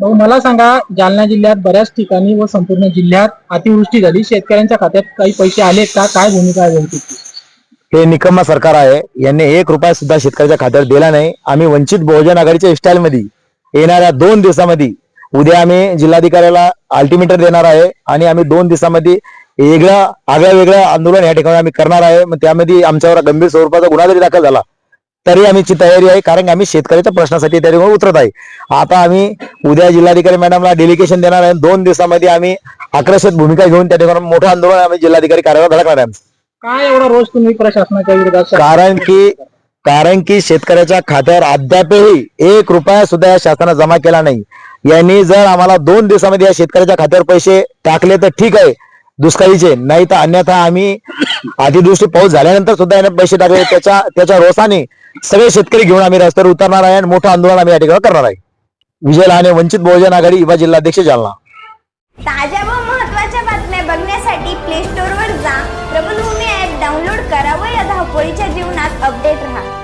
भाऊ मला सांगा जालना जिल्ह्यात बऱ्याच ठिकाणी व संपूर्ण जिल्ह्यात अतिवृष्टी झाली. शेतकऱ्यांच्या खात्यात काही पैसे आले का? काय भूमिका आहे हे निकम्मा सरकार आहे. यांनी एक रुपया सुद्धा शेतकऱ्याच्या खात्यावर दिला नाही. आम्ही वंचित बहुजन आघाडीच्या स्टाईल मध्ये येणाऱ्या दोन दिवसामध्ये उद्या आम्ही जिल्हाधिकाऱ्याला अल्टिमेटर देणार आहे आणि आम्ही दोन दिवसामध्ये वेगळं आगळं वेगळं आंदोलन या ठिकाणी आम्ही करणार आहे. मग त्यामध्ये आमच्यावर गंभीर स्वरूपाचा गुन्हा जरी दाखल झाला तरी आम्हीची तयारी आहे कारण की आम्ही शेतकऱ्याच्या प्रश्नासाठी त्या ठिकाणी उतरत आहे. आता आम्ही उद्या जिल्हाधिकारी मॅडमला डेलिगेशन देणार आहे. दोन दिवसामध्ये आम्ही आक्रशक भूमिका घेऊन त्या ठिकाणी मोठं आंदोलन आम्ही जिल्हाधिकारी कार्यालयात धडकणार आहे. काय एवढा रोज तुम्ही प्रशासनाच्या विरोधात कारण की कारण की शेतकऱ्याच्या खात्यावर अद्यापही एक रुपया सुद्धा या शासनाने जमा केला नाही. यांनी जर आम्हाला दोन दिवसामध्ये या शेतकऱ्याच्या खात्यावर पैसे टाकले तर ठीक आहे. दुष्काळीचे. नाही तर अन्यथा आम्ही अतिदृष्टी पाऊस झाल्यानंतर सुद्धा याने पैसे टाकले. त्याच्या त्याच्या रोसाने सगळे शेतकरी घेऊन आम्ही रस्त्यावर उतरणार आहे आणि मोठं आंदोलन आम्ही या ठिकाणी करणार आहे. विजय लहाने वंचित बहुजन आघाडी युवा जिल्हाध्यक्ष जालना. ताज्या व महत्त्वाच्या बातम्या बघण्यासाठी प्ले स्टोअरवर जा. प्रबलभूमी ऍप डाउनलोड करा व या धावपळीच्या जीवनात अपडेट राहा.